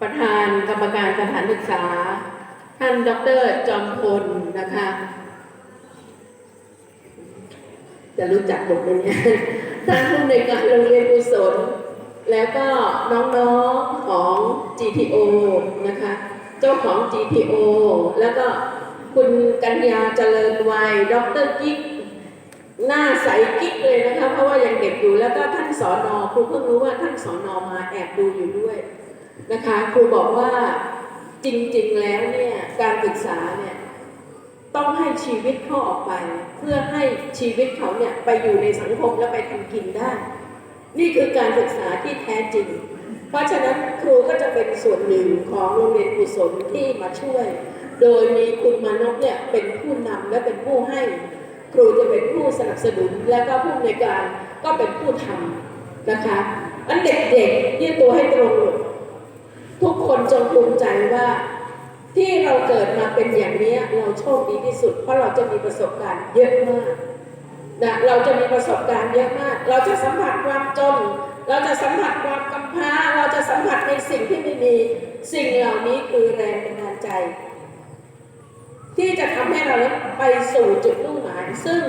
ประธานกรรมการสถานศึกษา ท่านดรจอมพลนะคะ จะรู้จักผมไหมเนี่ยท่านผู้ในวยการโรงเรียนกุศลแล้วก็น้องๆของ GTO นะคะ เจ้าของ GTO แล้วก็คุณกัญญาเจริญวัยดรกิ๊กหน้าใสกิ๊กเลยนะคะ เพราะว่ายังเด็กอยู่แล้วก็ท่านสอนอครูเพิ่งรู้ว่าท่านสอนอมาแอบดูอยู่ด้วย นะคะครูบอกว่าจริงๆแล้วเนี่ยการศึกษาเนี่ยต้องให้ชีวิตเขาออกไป เพื่อให้ชีวิตเขาเนี่ยไปอยู่ในสังคมและไปทำกินได้ นี่คือการศึกษาที่แท้จริง เพราะฉะนั้นครูก็จะเป็นส่วนหนึ่งของโรงเรียนกุศลที่มาช่วย โดยมีคุณมานพเนี่ยเป็นผู้นำและเป็นผู้ให้ ครูจะเป็นผู้สนับสนุนและก็ผู้ในการก็เป็นผู้ทำนะคะอันเด็กๆยืดตัวให้ตรง ทุกคนจงภูมิใจว่าที่เราเกิดมาเป็นอย่างนี้เราโชคดีที่สุด เพราะเราจะมีประสบการณ์เยอะมากนะเราจะมีประสบการณ์เยอะมาก เราจะสัมผัสความจน เราจะสัมผัสความกำพร้า เราจะสัมผัสในสิ่งที่ไม่มีสิ่งเหล่านี้คือแรงบันดาลใจ ที่จะทำให้เราไปสู่จุดมุ่งหมาย ซึ่ง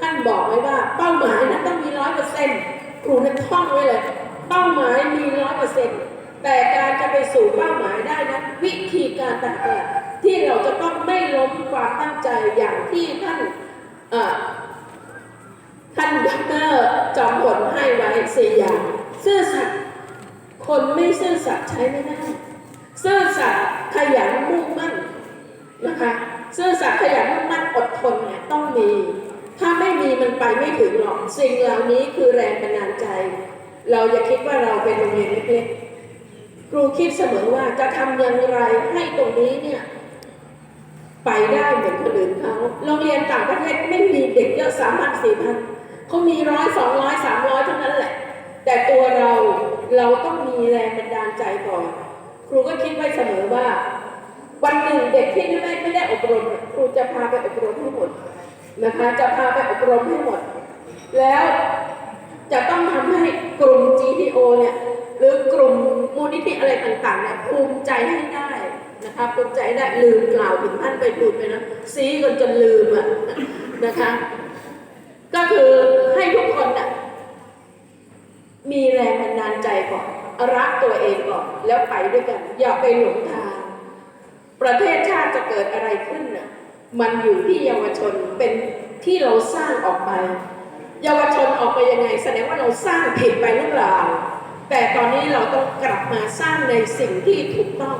ท่านบอกไว้ว่าเป้าหมายนั้นต้องมีร้อยเปอร์เซ็นต์ครูนั้นท่องไว้เลย เป้าหมายมีร้อยเปอร์เซ็นต์ แต่การจะไปสู่เป้าหมายได้นั้นวิธีการต่างๆที่เราจะต้องไม่ล้มความตั้งใจอย่างที่ท่านท่านดรจอมพลให้ไว้สี่อย่างซื่อสัตย์คนไม่ซื่อสัตย์ใช้ไม่ได้ซื่อสัตย์ขยันมุ่งมั่นนะคะซื่อสัตย์ขยันมุ่งมั่นอดทนเนี่ยต้องมี ถ้าไม่มีมันไปไม่ถึงหรอกสิ่งเหล่านี้คือแรงบันดาลใจ เราอย่าคิดว่าเราเป็นโรงเรียนเล็กๆ ครูคิดเสมอว่าจะทำอย่างไรให้ตรงนี้เนี่ย ไปได้เหมือนคนอื่นเขาโรงเรียนต่างประเทศไม่มีเด็กเยอะสามพันสี่พันเขามีร้อยสองร้อยสามร้อยเท่านั้นแหละ แต่ตัวเราเราต้องมีแรงบันดาลใจก่อน ครูก็คิดไว้เสมอว่า วันหนึ่งเด็กที่ไม่ไม่ได้อบรม ครูจะพาไปอบรมให้หมดนะคะจะพาไปอบรมให้หมด แล้วจะต้องทำให้กลุ่ม GTO เนี่ย หรือกลุ่มมูลนิธิอะไรต่างๆเนี่ยภูมิใจให้ได้นะคะภูมิใจได้ลืมกล่าวถึงท่านไปพูดไปนะซีกันจนลืมอะนะคะ ก็คือให้ทุกคนน่ะมีแรงบันดาลใจก่อนรักตัวเองก่อนแล้วไปด้วยกัน อย่าไปหลงทาง ประเทศชาติจะเกิดอะไรขึ้นน่ะมันอยู่ที่เยาวชนเป็นที่เราสร้างออกไป เยาวชนออกไปยังไง แสดงว่าเราสร้างผิดไปหรือเปล่า แต่ตอนนี้เราต้องกลับมาสร้างในสิ่งที่ถูกต้อง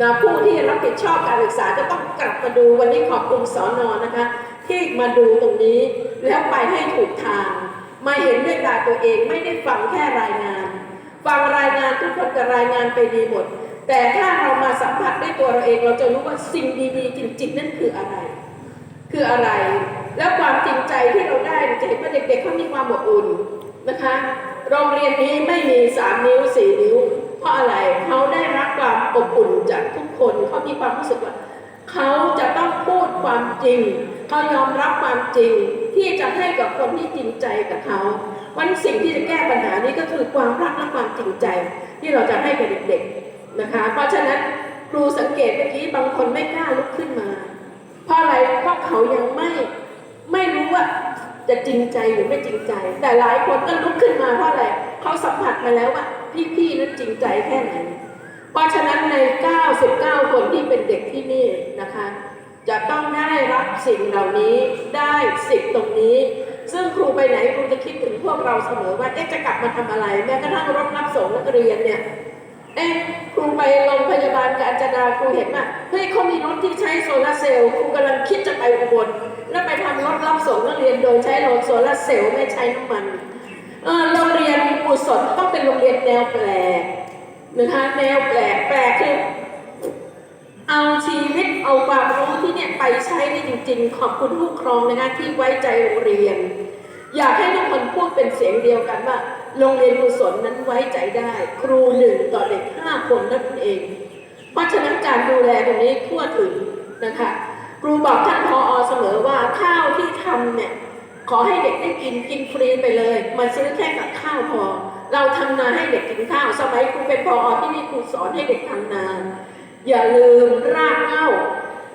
นะผู้ที่รับผิดชอบการศึกษาจะต้องกลับมาดูวันนี้ขอบคุณสอนอนะคะ ที่มาดูตรงนี้แล้วไปให้ถูกทาง มาเห็นด้วยตาตัวเองไม่ได้ฟังแค่รายงาน ฟังรายงานทุกคนจะรายงานไปดีหมด แต่ถ้าเรามาสัมผัสด้วยตัวเราเอง เราจะรู้ว่าสิ่งดีๆจริงๆนั่นคืออะไร คืออะไร แล้วความจริงใจที่เราได้จะเห็นว่าเด็กๆเขามีความอบอุ่นนะคะ โรงเรียนนี้ไม่มีสามนิ้วสี่นิ้ว เพราะอะไรเขาได้รับความอบอุ่นจากทุกคนเขามีความรู้สึกว่าเขาจะต้องพูดความจริง เขายอมรับความจริงที่จะให้กับคนที่จริงใจกับเขา วันสิ่งที่จะแก้ปัญหานี้ก็คือความรักและความจริงใจ ที่เราจะให้กับเด็กๆนะคะ เพราะฉะนั้นครูสังเกตเมื่อกี้บางคนไม่กล้าลุกขึ้นมา เพราะอะไรเพราะเขายังไม่ จะจริงใจหรือไม่จริงใจ แต่หลายคนก็ลุกขึ้นมาเพราะอะไรเขาสัมผัสมาแล้วว่าพี่ๆนั้นจริงใจแค่ไหน เพราะฉะนั้นใน 99 คนที่เป็นเด็กที่นี่นะคะ จะต้องได้รับสิ่งเหล่านี้ได้สิ่งตรงนี้ ซึ่งครูไปไหนครูจะคิดถึงพวกเราเสมอว่าจะกลับมาทำอะไร แม้กระทั่งรถรับส่งนักเรียนเนี่ย เอ๊ะครูไปโรงพยาบาลกาญจนาครูเห็นว่าเฮ้ยเขามีรถที่ใช้โซลาเซลล์ครูกำลังคิดจะไปอุบลแล้วไปทำรถรับส่งนักเรียนโดยใช้รถโซลาเซลล์ไม่ใช้น้ำมันเออโรงเรียนกุศลต้องเป็นโรงเรียนแนวแปลกนะคะแนวแปลกแปลกคือเอาชีวิตเอาความรู้ที่เนี่ยไปใช้ได้จริง ๆ ขอบคุณผู้ปกครองนะคะที่ไว้ใจโรงเรียน อยากให้ทุกคนพูดเป็นเสียงเดียวกันว่า โรงเรียนกุศลนั้นไว้ใจได้ ครูหนึ่งต่อเด็กห้าคนนั่นเอง เพราะฉะนั้นการดูแลตรงนี้ทั่วถึงนะคะ ครูบอกท่านพออเสมอว่าข้าวที่ทำเนี่ยขอให้เด็กได้กินกินฟรีไปเลยมาซื้อแค่กับข้าวพอ เราทำนาให้เด็กกินข้าวสมัยครูเป็นพอที่นี่ครูสอนให้เด็กทำนา อย่าลืมรากเหง้า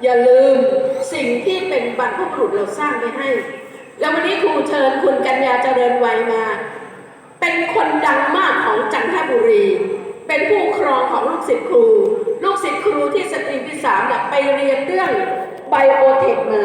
อย่าลืมสิ่งที่เป็นบรรพบุรุษเราสร้างไว้ให้ แล้ววันนี้ครูเชิญคุณกัญญาเจริญวัยมา เป็นคนดังมากของจันทบุรี เป็นผู้ครองของลูกศิษย์ครู ลูกศิษย์ครูที่สตรีที่สามเนี่ยไปเรียนเรื่องไบโอเทคมา